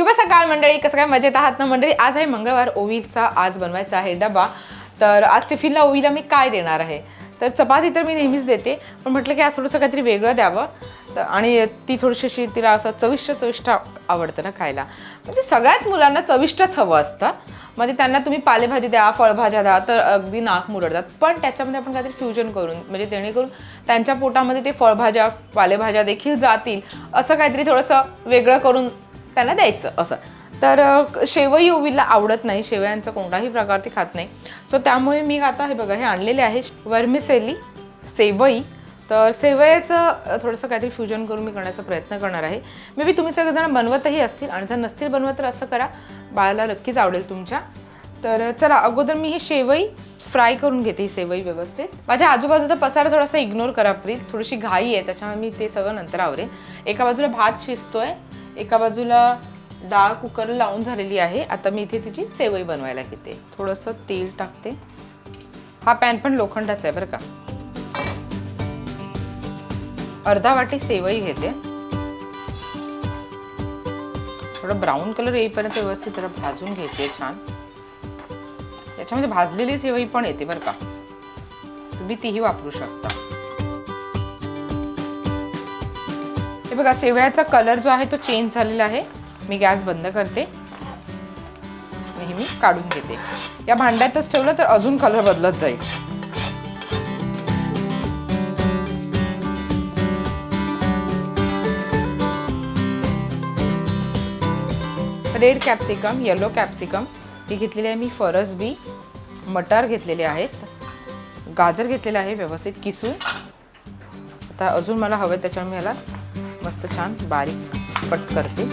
शुभ सकाळ मंडळी कसं काय मजेत आहात ना मंडळी? आज आहे मंगळवार ओवीचा आज बनवायचा आहे डबा. तर आज टिफिनला ओवीला मी काय देणार आहे? तर चपाती तर मी नेहमीच देते पण म्हटलं की आज थोडंसं काहीतरी वेगळं द्यावं. तर आणि ती थोडीशी अशी तिला असं चविष्ट चविष्ट आवडतं ना खायला. म्हणजे सगळ्याच मुलांना चविष्टच हवं असतं. म्हणजे त्यांना तुम्ही पालेभाजी द्या फळभाज्या द्या तर अगदी नाक मुरडतात. पण त्याच्यामध्ये आपण काहीतरी फ्युजन करून म्हणजे जेणेकरून त्यांच्या पोटामध्ये ते फळभाज्या पालेभाज्या देखील जातील असं काहीतरी थोडंसं वेगळं करून त्यांना द्यायचं असं. तर शेवई ओवीला आवडत नाही. शेवयांचा कोणताही प्रकार ती खात नाही. सो त्यामुळे मी आता हे बघा हे आणलेले आहे. वर्मिसेली सेवई. तर सेवयाचं थोडंसं काहीतरी फ्युजन करून मी करण्याचा प्रयत्न करणार आहे. मे बी तुम्ही सगळेजण बनवतही असतील. आणि जर नसतील बनवत तर असं करा. बाळाला नक्कीच आवडेल तुमच्या. तर चला अगोदर मी ही शेवई फ्राय करून घेते ही सेवई व्यवस्थित. माझ्या आजूबाजूचा पसारा थोडासा इग्नोर करा प्लीज थोडीशी घाई आहे त्याच्यामुळे मी ते सगळं नंतर आवरेन एका बाजूला भात शिजतोय. एका बाजूला डाळ कुकर लावून झालेली आहे. आता मी इथे तिची सेवई बनवायला घेते. थोडंसं तेल टाकते. हा पॅन पण लोखंडाचा आहे बरं का. अर्धा वाटी सेवई घेते. थोडं ब्राऊन कलर येईपर्यंत व्यवस्थित जरा भाजून घेते छान. याच्यामध्ये भाजलेली सेवई पण येते बरं का. तुम्ही तीही वापरू शकता. हे बघा शेवयाचा कलर जो आहे तो चेंज झालेला आहे. मी गॅस बंद करते. नेहमी काढून घेते. या भांड्यातच ठेवलं तर अजून कलर बदलत जाईल. रेड कॅप्सिकम येलो कॅप्सिकम हे घेतलेली आहे मी फरस बी. मटार घेतलेले आहेत. गाजर घेतलेलं आहे व्यवस्थित किसून. आता अजून मला हवं आहे त्याच्यामुळे याला मस्त छान बारीक कट करते.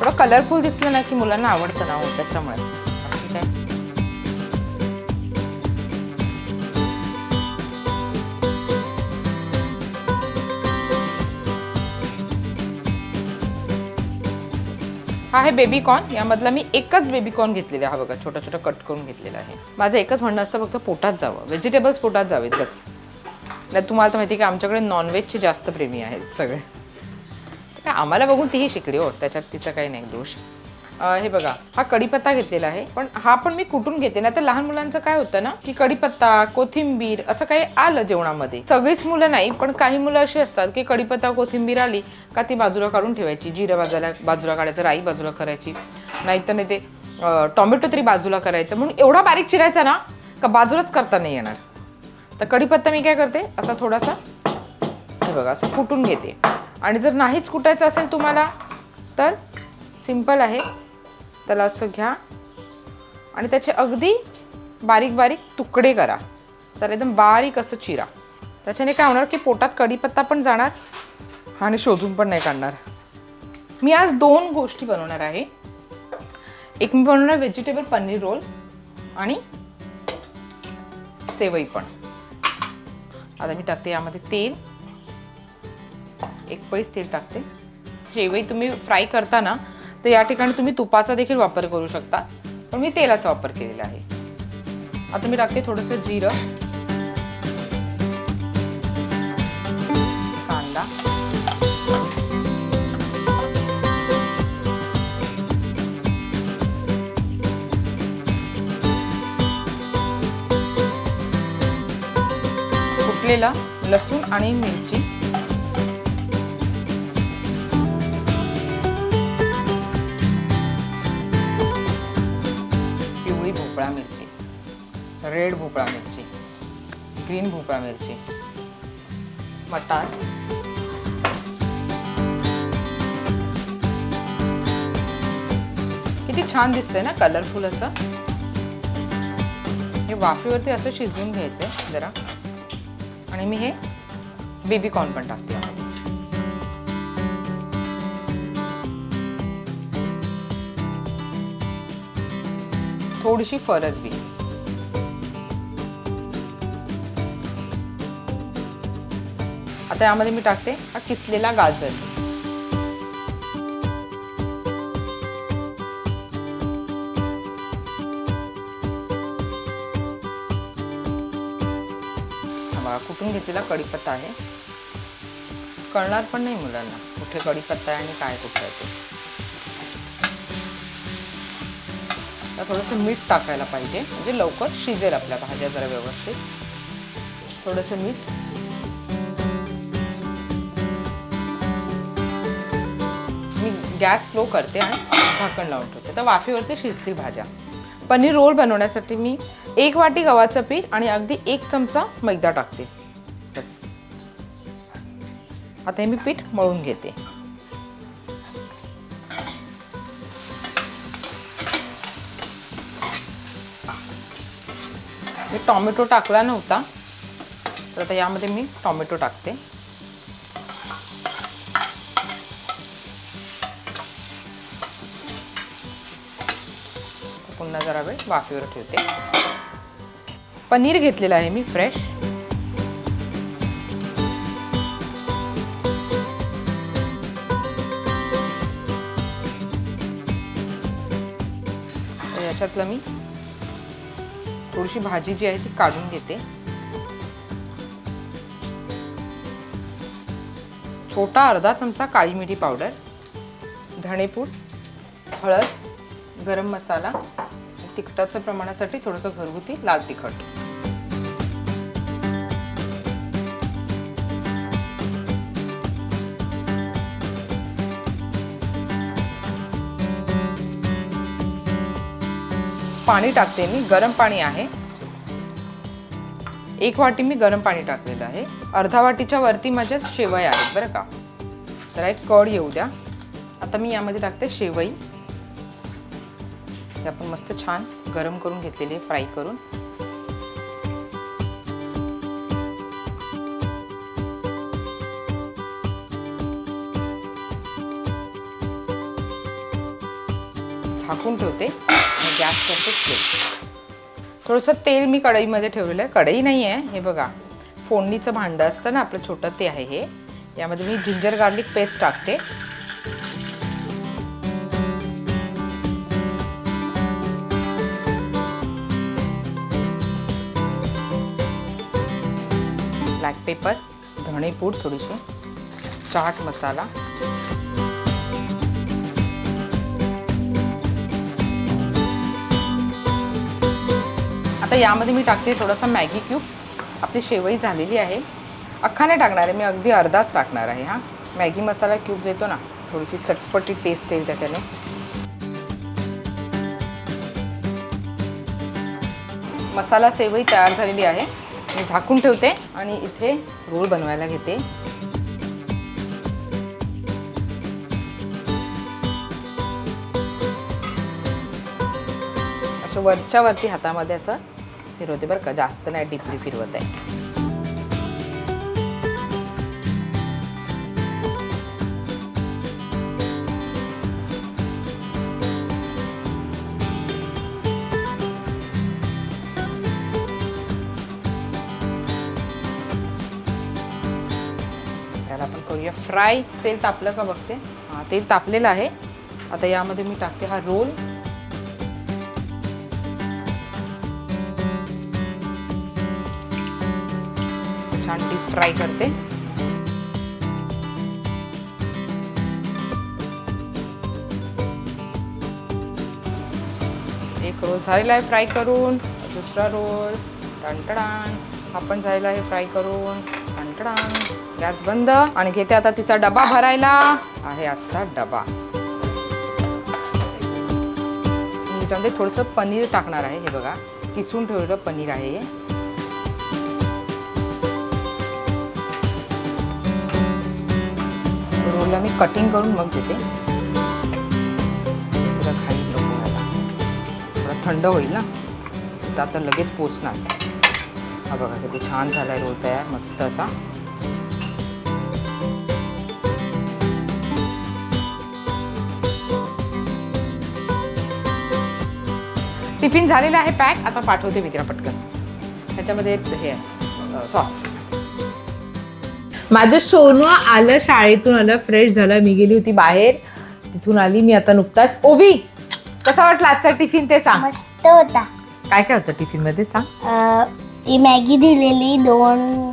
थोडं कलरफुल दिसलं ना की मुलांना आवडतं ना हो त्याच्यामुळे. हा आहे बेबीकॉर्न यामधला मी एकच बेबीकॉर्न घेतलेला हा बघा छोटा छोटा कट करून घेतलेला आहे. माझं एकच म्हणणं असतं फक्त पोटात जावं. व्हेजिटेबल्स पोटात जावेत बस. नाही तुम्हाला तर माहिती आहे की आमच्याकडे नॉनव्हेजचे जास्त प्रेमी आहेत सगळे. काय आम्हाला बघून तीही शिकली हो. त्याच्यात तिचा काही नाही दोष. हे बघा हा कढीपत्ता घेतलेला आहे पण हा पण मी कुठून घेते? ना तर लहान मुलांचं काय होतं ना की कढीपत्ता कोथिंबीर असं काही आलं जेवणामध्ये. सगळीच मुलं नाही पण काही मुलं अशी असतात की कढीपत्ता कोथिंबीर आली का ती बाजूला काढून ठेवायची जिरं बाजूला बाजूला काढायचं राई बाजूला करायची. नाहीतर नाही ते टॉमॅटो टोमॅटो तरी बाजूला करायचं. म्हणून एवढा बारीक चिरायचा ना का बाजूलाच करता नाही येणार. तर कढीपत्ता मी काय करते असा थोडासा हे बघा असं कुटून घेते. आणि जर नाहीच कुटायचं असेल तुम्हाला तर सिंपल आहे. त्याला असं घ्या. आणि त्याचे अगदी बारीक बारीक तुकडे करा. तर एकदम बारीक असं चिरा. त्याच्याने काय होणार की पोटात कढीपत्ता पण जाणार आणि शोधून पण नाही काढणार. मी आज दोन गोष्टी बनवणार आहे. एक मी बनवणार व्हेजिटेबल पनीर रोल आणि सेवई पण. आता मी टाकते यामध्ये तेल. एक पळीच तेल टाकते. शेवई तुम्ही फ्राय करता ना तर या ठिकाणी तुम्ही तुपाचा देखील वापर करू शकता. पण मी तेलाचा वापर केलेला आहे. आता मी टाकते थोडंसं जिरं. कांदा. फुटलेला लसूण आणि मिरची. पिवळी भोपळा मिरची. रेड भोपळा मिरची. ग्रीन भोपळा मिरची. मटार. किती छान दिसतंय ना कलरफुल असं. हे वाफेवरती असं शिजवून घ्यायचं जरा. आणि मी हे बेबी कॉर्न पण टाकते थोडीशी फरस बी. आता यामध्ये मी टाकते हा किसलेला गाजर. कुठून घेतलेला कढीपत्ता आहे? कळणार पण नाही मुलांना कुठे कढीपत्ता आहे आणि काय कुठे आहे ते. आता थोडंसं मीठ टाकायला पाहिजे. म्हणजे लवकर शिजेल आपल्या भाज्या जरा व्यवस्थित. थोडंसं मीठ. मी गॅस स्लो करते आणि झाकण लावून ठेवते. तर वाफेवरती शिजतील भाज्या. पनीर रोल बनवण्यासाठी मी एक वाटी गव्हाचं पीठ आणि अगदी एक चमचा मैदा टाकते. बस. आता हे मी पीठ मळून घेते. मी टॉमॅटो टाकला नव्हता. तर आता यामध्ये मी टॉमॅटो टाकते. पुन्हा जरा वेळ वाफेवर ठेवते. पनीर घेतलेलं आहे मी फ्रेश तर याच्यातलं मी थोडीशी भाजी जी आहे ती काढून घेते. छोटा अर्धा चमचा काळी मिरी पावडर धणेपूड हळद गरम मसाला तिखटाचं प्रमाणासाठी थोडंसं घरगुती लाल तिखट. पाणी टाकते मी. गरम पाणी आहे. एक वाटी मी गरम पाणी टाकलेलं आहे. अर्धा वाटीच्या वरती माझ्या शेवई आहेत बरं का? तर एक कड येऊ द्या. आता मी यामध्ये टाकते शेवई. हे आपण मस्त छान गरम करून घेतलेले फ्राय करून. झाकून ठेवते. गॅस थोडंसं तेल मी कढईमध्ये ठेवलेलं आहे. कढई नाही आहे. हे बघा फोडणीचं भांडं असतं ना आपलं छोटं ते आहे हे. यामध्ये मी जिंजर गार्लिक पेस्ट टाकते. ब्लॅक पेपर धणेपूड थोडीशी चाट मसाला. आता यामध्ये मी टाकते थोडासा मॅगी क्यूब्स. आपली शेवई झालेली आहे. अख्खा नाही टाकणार आहे. मी अगदी अर्धाच टाकणार आहे हां. मॅगी मसाला क्यूब्स येतो ना थोडीशी चटपटी टेस्ट येईल त्याच्याने. मसाला सेवई तयार झालेली आहे. मी झाकून ठेवते आणि इथे रोल बनवायला घेते. असं वरच्या वरती हातामध्ये असं फिरवते बरं का. जास्त नाही डीपली फिरवत आहे. त्याला आपण करूया फ्राय तेल तापलं का बघते? हां तेल तापलेलं आहे. आता यामध्ये मी टाकते हा रोल छान डीप फ्राय करते. एक रोल झालेला आहे फ्राय करून दुसरा रोल टणटणान. हा पण झालेला आहे फ्राय करून टणटणान. गॅस बंद आणि घेते आता तिचा डबा भरायला. आहे आता डबा. मी थोडंसं पनीर टाकणार आहे. हे बघा किसून ठेवलेलं पनीर आहे. हे मी कटिंग करून मग देते तुला खाईल नको थोडा थंड होईल ना? तर आता लगेच पोचणार. हा बघा किती छान झाला आहे रोल तयार मस्त असा. टिफिन झालेला आहे पॅक. आता पाठवते मित्रा पटकन. त्याच्यामध्ये हे आहे सॉस. माझं सोनू आलं शाळेतून आलं फ्रेश झालं. मी गेली होती बाहेर. तिथून आली मी आता नुकताच. ओवी कसा वाटला आजचा टिफिन ते सांग. मस्त होता. काय काय होतं टिफिनमध्ये सांग. अं, मॅगी दिलेली दोन.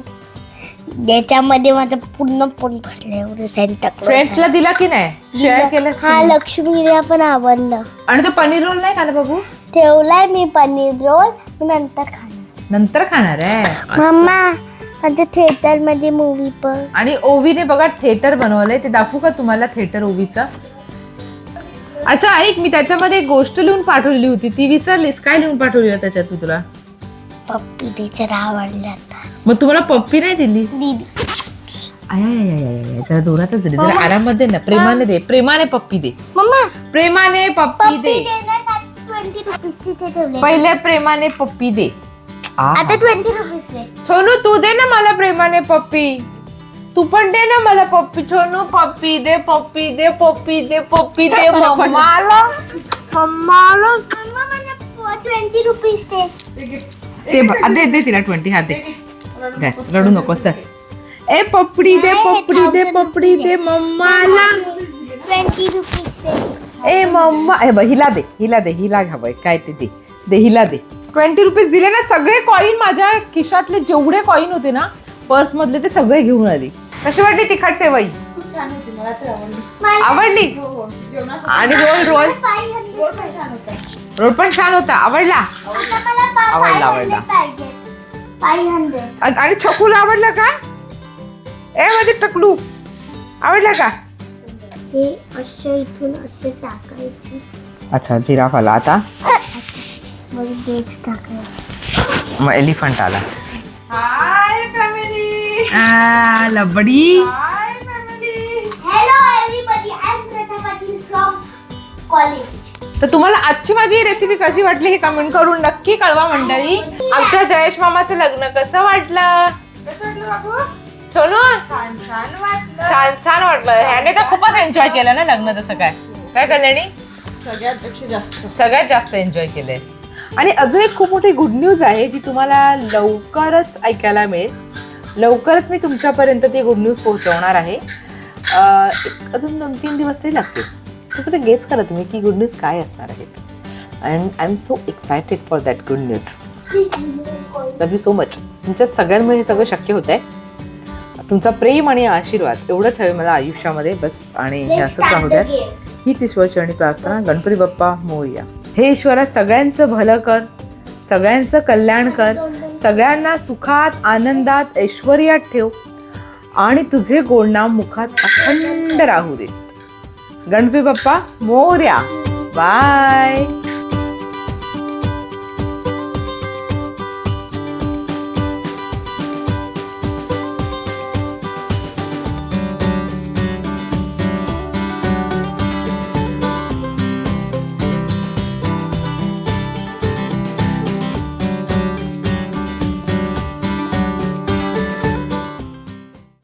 त्याच्यामध्ये माझं पूर्ण पोट भरलं एवढं फ्रेंड्सला दिला की नाही? शेअर केलं हा लक्ष्मीला पण आवडलं. आणि तो पनीर रोल नाही खाला बाबू? ठेवलाय मी पनीर रोल मी नंतर खाणार. नंतर खाणार आहे. मम्मा आता थिएटरमध्ये मूवी पण. आणि ओवीने बघा थिएटर बनवलंय. ते दाखवू का तुम्हाला थिएटर ओवीचं? अच्छा ऐक मी त्याच्यामध्ये एक गोष्ट लिहून पाठवलेली होती. ती विसरलीस. काय लिहून पाठवली त्याच्यात मी तुला? पप्पी टीचर आवडले मग तुम्हाला पप्पी नाही दिली? दीदी आय, आय, आय, आय, आय, जरा जोरातच दे. जरा आरामात दे ना. प्रेमाने दे. प्रेमाने पप्पी दे. मम्मा. प्रेमाने पप्पी पप्पी दे. देण्यासाठी ट्वेंटी रुपीज तिथे ठेवले. पहिले प्रेमाने पप्पी दे. आता ट्वेंटी रुपीज सोनू तू दे ना मला प्रेमाने पप्पी. तू पण दे ना मला पप्पी. सोनू पप्पी दे पप्पी दे पप्पी दे पप्पी दे मम्माला मम्माला मम्मा मला ट्वेंटी रुपीज दे. ते दे दे तिला ट्वेंटी हा दे. दे, रडू नको चल. ए पपडी दे पपडी दे पपडी दे मम्माला ट्वेंटी रुपीज दे ए मम्मा. ए बघ हिला दे हिला दे हिला घ्यावं काय ते दे. दे हिला दे. ट्वेंटी रुपीज दिले ना सगळे कॉईन माझ्या खिशातले जेवढे कॉईन होते ना पर्स मधले ते सगळे घेऊन आली. कशी वाटली तिखट सेवई? आवडली. आणि रोल रोल? रोल पण छान होता. आवडला? आवडला, आवडला. फाईव्ह हंड्रेड आणि आणि छकुला आवडला का? ए माझे टकलू. आवडला का? हे असं इथून असे टाकायचे. अच्छा जिराफ आला आता. मग एलिफंट आला. Hi family लबडी. Hello everybody I am Pratha Patil from college तर तुम्हाला आजची माझी रेसिपी कशी वाटली हे कमेंट करून नक्की कळवा मंडळी. आमच्या जयेश मामाचं लग्न कसं वाटलं? सोनू छान छान वाटलं. छान छान वाटलं. ह्याने तर खूपच एन्जॉय केलं ना लग्न तसं काय? काय कल्याणी? सगळ्यापेक्षा जास्त. सगळ्यात जास्त एन्जॉय केलंय. आणि अजून एक खूप मोठी गुड न्यूज आहे जी तुम्हाला लवकरच ऐकायला मिळेल. लवकरच मी तुमच्यापर्यंत ती गुड न्यूज पोहोचवणार आहे. अजून दोन तीन दिवस तरी लागतील. फक्त गेस करा तुम्ही की गुड न्यूज काय असणार आहे. And I am so excited for that good news love you so much तुमच्या सगळ्यांमुळे हे सगळं शक्य होत आहे तुमचा प्रेम आणि आशीर्वाद एवढंच हवे मला आयुष्यामध्ये. बस आणि हे असंच राहू द्यात हीच ईश्वरची आणि प्रार्थना. गणपती बाप्पा मोरया. हे ईश्वरा सगळ्यांचं भलं कर सगळ्यांचं कल्याण कर सगळ्यांना सुखात आनंदात ऐश्वर्यात ठेव आणि तुझे गोडनाम मुखात अखंड राहू दे. गणपती बाप्पा मोर्या. बाय.